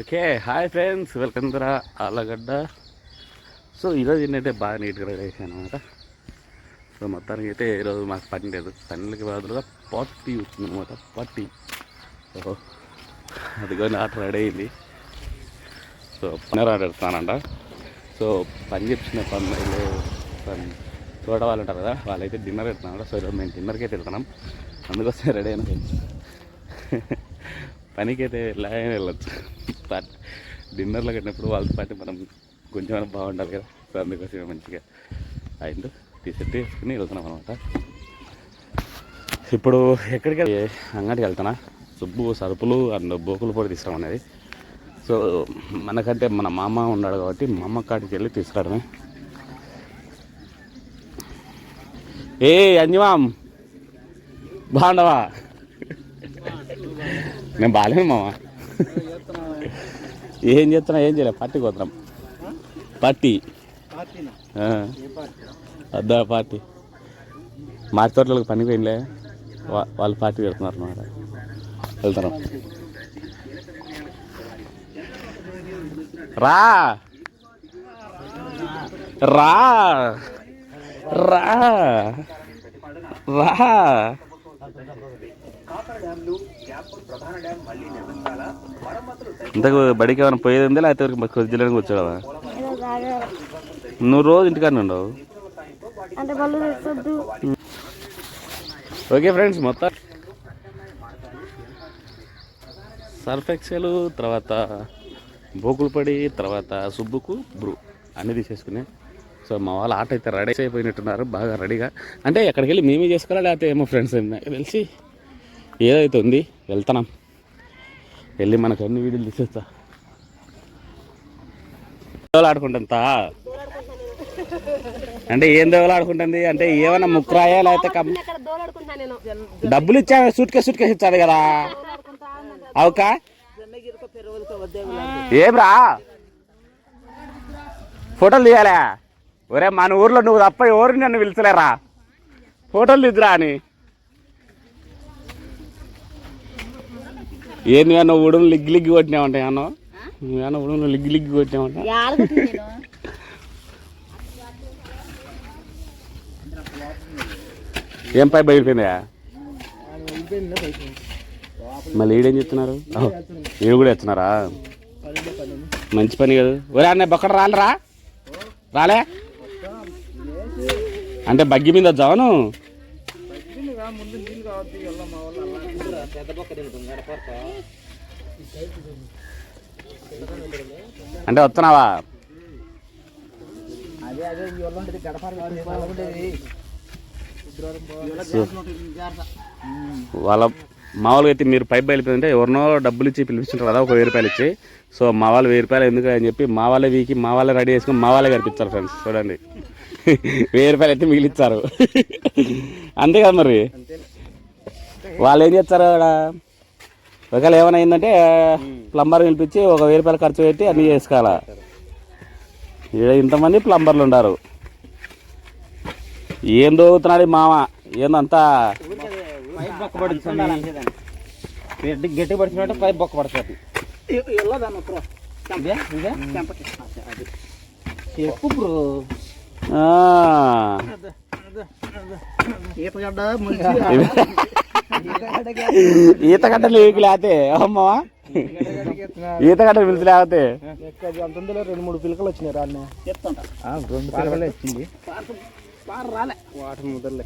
Okay hi friends welcome to Allagadda. So ఈరోజు ఏంటంటే బాగా నీట్గా రెడీ చేశాను అనమాట సో మొత్తానికి అయితే ఈరోజు మాకు పని లేదు. పనులకి బదులుగా పార్టీ వచ్చింది అనమాట పార్టీ. సో అదిగో ఆట రెడీ అయింది. సో పని ఆడుతానంట సో పని చెప్పిన పని పని తోట వాళ్ళు ఉంటారు కదా వాళ్ళైతే డిన్నర్ పెడుతున్నాం సో ఈరోజు మేము డిన్నర్కి అయితే వెళ్తున్నాం. అందుకోసం రెడీ అయినా. పనికైతే పనికి వెళ్ళచ్చు. డిన్నర్లో కట్టినప్పుడు వాళ్ళతో పాటు మనం కొంచెం అయినా బాగుండాలి కదా. సో అందుకోసం మంచిగా అయింది. టీషర్ట్ వేసుకుని వెళ్తున్నాం అనమాట ఇప్పుడు ఎక్కడికి వెళ్ళి అంగడికి వెళ్తున్నా? సుబ్బు సరుపులు అండ్ బోకులు పొడి తీసుకురామనేది సో మనకంటే మన మామ ఉన్నాడు కాబట్టి మా అమ్మ కాడికి వెళ్ళి తీసుకురావడమే. ఏ అంజమాం బాగుండవా నేను బాగాలేను మామ. ఏం చేస్తున్నా ఏం చేయలే పట్టి కొద్దాం పట్టి అద్దా పార్టీ. మా తోటలకు పని పోయినలే వా- వాళ్ళు పార్టీ పెడుతున్నారు అన్నమాట. వెళ్తున్నాం రా. రా. రా. రా. ఇంతకు బడికి ఏమైనా పోయేది ఉందా లేకపోతే ఏదో బాగా నువ్వు రోజు ఇంటికాడ ఉండవు. అంటే వాళ్ళు తెచ్చొద్దు ఓకే ఫ్రెండ్స్ మొత్తం సర్ఫ్ ఎక్సెల్ తర్వాత బోకులపడి తర్వాత సుబ్బుకు బ్రూ అన్నీ తీసేసుకునే. సో మా వాళ్ళ ఆట అయితే రెడీ అయిపోయినట్టున్నారు బాగా రెడీగా. అంటే ఎక్కడికి వెళ్ళి మేమే చేసుకోవాలా లేకపోతే ఏమో ఫ్రెండ్స్ నాకు తెలిసి ఏదైతే ఉంది వెళ్తున్నాం. వెళ్ళి మనకు అన్ని వీడియోలు తీసేస్తా. దేవలు అంటే ఏం దేవలు ఆడుకుంటుంది? అంటే ఏమైనా ముక్కరాయా లేకపోతే డబ్బులు ఇచ్చా సూట్ కేసు సూట్ కేసు ఇచ్చాడు కదా. అవుకా? ఏమ్రా ఫోటోలు తీయాలా. ఒరే మన ఊర్లో నువ్వు తప్ప ఎవరు నన్ను పిలిచలేరా? ఫోటోలు తీద్దురా అని. ఏంది అన్న ఉడును లిగ్గి లిగ్గి కొట్టినావంటే అన్న నువ్వేమన్నా ఉడును లిగ్గి లిగ్గి కొట్టినావంట? ఏం పై బయలుపోయిందా? మళ్ళీ ఈడేం చెప్తున్నారు? ఈడు కూడా చెప్తున్నారా? మంచి పని కదా. ఒరే అన్న బొక్కడ రాలరా? రాలే? అంటే బగ్గి మీద అంటే వస్తున్నావా? వాళ్ళ మామూలుగా అయితే మీరు పైప్ బయలుపోయిందంటే ఎవరినో డబ్బులు ఇచ్చి పిలిపించుంటారు కదా ఒక వెయ్యి రూపాయలు ఇచ్చి. సో మా వాళ్ళు వెయ్యి రూపాయలు ఎందుకు అని చెప్పి మా వాళ్ళే వీకి మా వాళ్ళే రెడీ చేసుకుని మా వాళ్ళే కనిపించారు ఫ్రెండ్స్ చూడండి. వెయ్యి రూపాయలు అయితే మిగిలిచ్చారు అంతే కదా మరి? వాళ్ళు ఏం చేస్తారు అక్కడ? ఒకవేళ ఏమైనా అయిందంటే ప్లంబర్ పిలిపించి ఒక వెయ్యి రూపాయలు ఖర్చు పెట్టి అన్నీ చేసుకోవాలా? ఇంతమంది ప్లంబర్లు ఉన్నారు ఏం దోగుతున్నాడు ఈ మామ? ఏందంతా గట్టి పడుతున్నట్టు పైప్ బొక్క పడుతుంది. చెప్పు బ్రో. ఈతగడ్డ ఈతగడ్డలు వీకి లేతే అమ్మా. ఈతగడ్డలు పిలిచి లేకపోతే రెండు మూడు పిలకలు వచ్చినాయి రెండు పిలకలే వచ్చింది రాలే వాటర్ ముదర్లే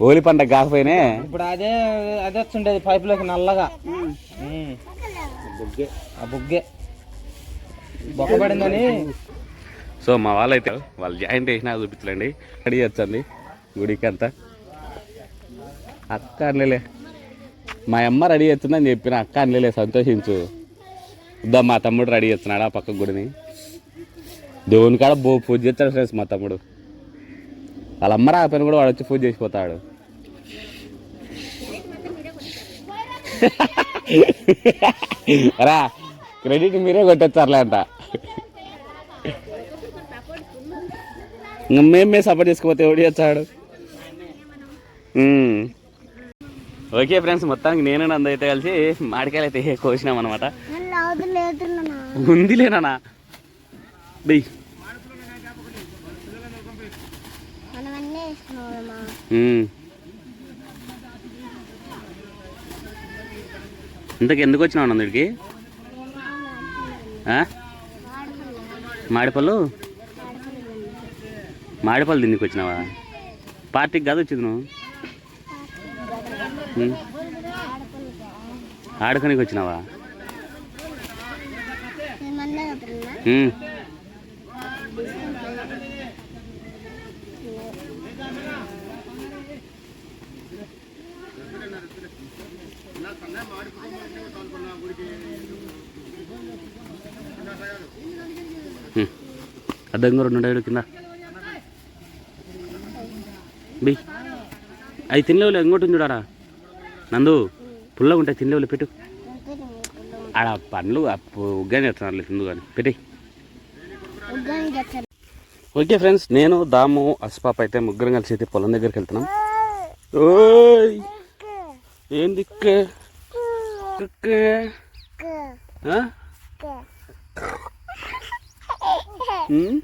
హోలీ పండగ కాకపోయినే. ఇప్పుడు అదే అదే వచ్చిండేది పైప్లోకి నల్లగా బుగ్గే. ఆ బుగ్గే. బొక్క పడిందని సో మా వాళ్ళైతే వాళ్ళు జాయింట్ చేసినా చూపించలేండి. రెడీ వచ్చండి గుడికి అంతా అక్క అనలేలే. మా అమ్మ రెడీ చేస్తుందని చెప్పిన అక్క అనలేలే సంతోషించు. ఇద్దా మా తమ్ముడు రెడీ చేస్తున్నాడు ఆ పక్క గుడిని. దేవుని కాడ బో పూజ చేస్తాడు ఫ్రెండ్స్ మా తమ్ముడు. వాళ్ళ అమ్మ రాకపోయినా కూడా వాడు వచ్చి పూజ చేసిపోతాడు. రా క్రెడిట్ మీరే కొట్టేస్తారులే అంట. ఇంకా మేము సపోర్ట్ చేసుకోపోతే ఎవడు వచ్చాడు ఓకే ఫ్రెండ్స్ మొత్తానికి నేను అందైతే అయితే కలిసి మాడికాయలు అయితే కోసినాం అనమాట ఉంది లేనా ఉందిలేనా ఇంతకు ఎందుకు వచ్చినావు నందుడికి మాడిపళ్ళు? మాడిపళ్ళు తిండికి వచ్చినావా? పార్టీకి కాదు వచ్చింది నువ్వు. ఆడుకోనికి వచ్చినావా. అడ్డంగా రెండు డైలు కింద. అవి తినలేవులే ఇంకోటి చూడారా నందు పుల్లగా ఉంటాయి తినలేవులే పెట్టు. ఆడ పండ్లు ఉగ్గానే ఎత్తున్నారు తిందు కానీ పెట్టి ఓకే ఫ్రెండ్స్ నేను దాము అస్పాప్ అయితే ముగ్గురం కలిసి అయితే పొలం దగ్గరికి వెళ్తున్నాం. ఓయ్! ఏం దిక్కే? కుక్కే. ఆ? ఉమ్?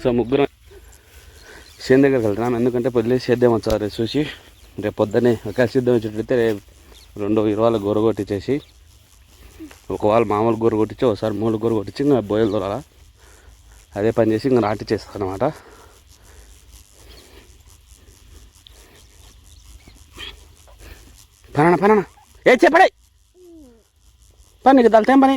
సో ముగ్గురం చేను దగ్గరికి వెళ్తున్నాం ఎందుకంటే పొద్దులే సేద్యం వచ్చారు చూసి రేపు పొద్దునే ఒక సిద్ధం వచ్చేటైతే రేపు రెండు ఇరవాళ్ళ గొర్ర కొట్టించేసి ఒకవేళ మామూలు గొర్ర కొట్టించి ఒకసారి మూడు గొర్రె కొట్టించి ఇంకా బోయలు దొరాల అదే పని చేసి ఇంకా నాటి చేస్తాను అనమాట పననా పననా? ఏ చెప్పడే! పని నీకు దళితే పని?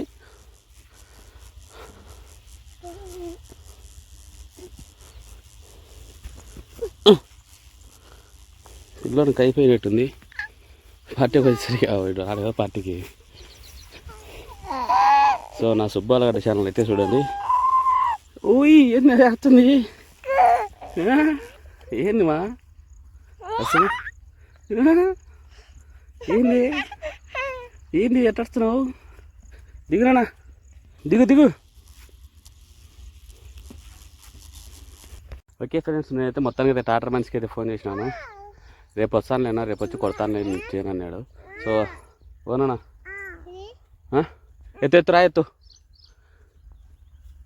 నాకు అయిపోయినట్టుంది పార్టీకి వచ్చేసరికి ఆవిడ ఆడగా పార్టీకి. సో నా సుబ్బాలగడ్డ ఛానల్ అయితే చూడండి. ఓయ్ ఏంది వేస్తుంది వస్తుంది ఏంది మా? అసలు? ఏంది? ఏంది ఎట్టస్తున్నావు దిగురానా? దిగు దిగు. ఓకే ఫ్రెండ్స్ నేనైతే మొత్తానికి అయితే టాటర్ మనిషికి అయితే ఫోన్ చేసినాను. రేపు వస్తాను లేనా రేపు వచ్చి కొడతాను నేను చేయను అన్నాడు. సో ఓనా ఎత్తు ఎత్తు రా ఎత్తు.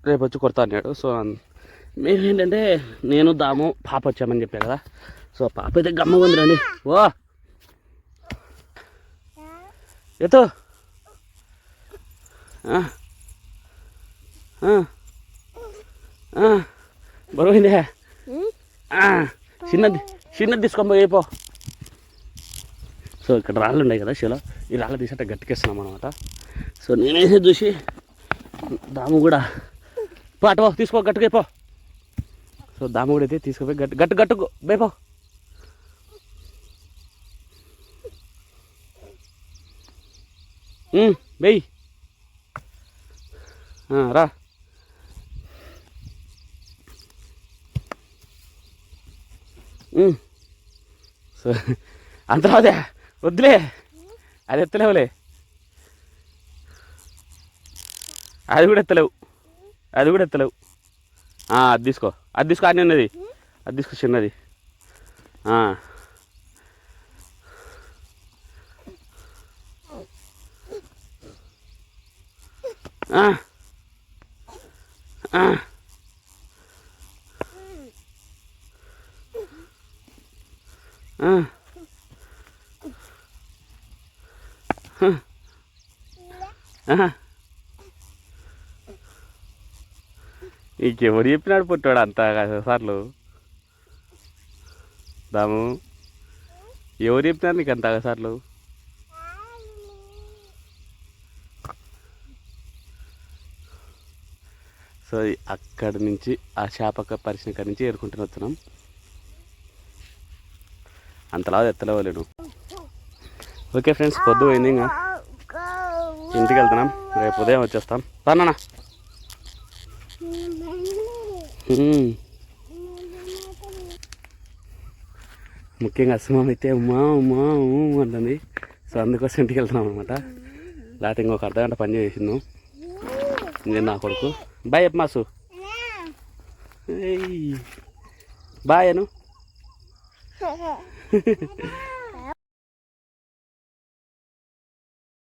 రేపు వచ్చి కొడతా అన్నాడు. సో మేమేంటంటే నేను దాము పాప వచ్చామని చెప్పారు కదా. సో పాప అయితే గమ్మగా ఉందిరండి ఓ! ఎత్తు. బరువుంది చిన్నది చిన్నది తీసుకొని పోయిపో సో ఇక్కడ రాళ్ళు ఉన్నాయి కదా శిలో. ఈ రాళ్ళు తీసేట గట్టికేస్తున్నాం అనమాట సో నేనేసే చూసి దాము కూడా పో అటు పో తీసుకో గట్టుకైపో పో. సో దాము కూడా అయితే తీసుకుపోయి గట్టు గట్టు గట్టుకు బైపో వెయ్యి రా. సో అంతరాదే వద్దులే. అది ఎత్తలేవులే. అది కూడా ఎత్తలేవు. అది కూడా ఎత్తలేవు. అది తీసుకో. అది తీసుకో అన్నీ ఉన్నది. అది తీసుకో చిన్నది. ఆ. ఆ. ఆ. ఆ. ఆహా. ఇంకెవరు చెప్పినాడు పుట్టాడు అంత సార్లు? దాము ఎవరు చెప్పినారు నీకు అంత సార్లు? సో అక్కడి నుంచి ఆ చేపక పరిశ్రమ కాడి నుంచి ఏరుకుంటూ వస్తున్నాం. అంతలా ఎత్తలేవలేను. ఓకే ఫ్రెండ్స్ పొద్దు పోయింది ఇంకా. ఇంటికి వెళ్తున్నాం. రేపు ఉదయం వచ్చేస్తాం. రానా ముఖ్యంగా అసమం అయితే మా మా ఊ అంటుంది. సో అందుకోసం ఇంటికి వెళ్తున్నాం అనమాట లేకపోతే ఇంకొక అర్ధ గంట పని చేసిందాం నేను నా కొడుకు. బాయ్ చెప్పు మాసు. ఏయ్. బాయ్ అను.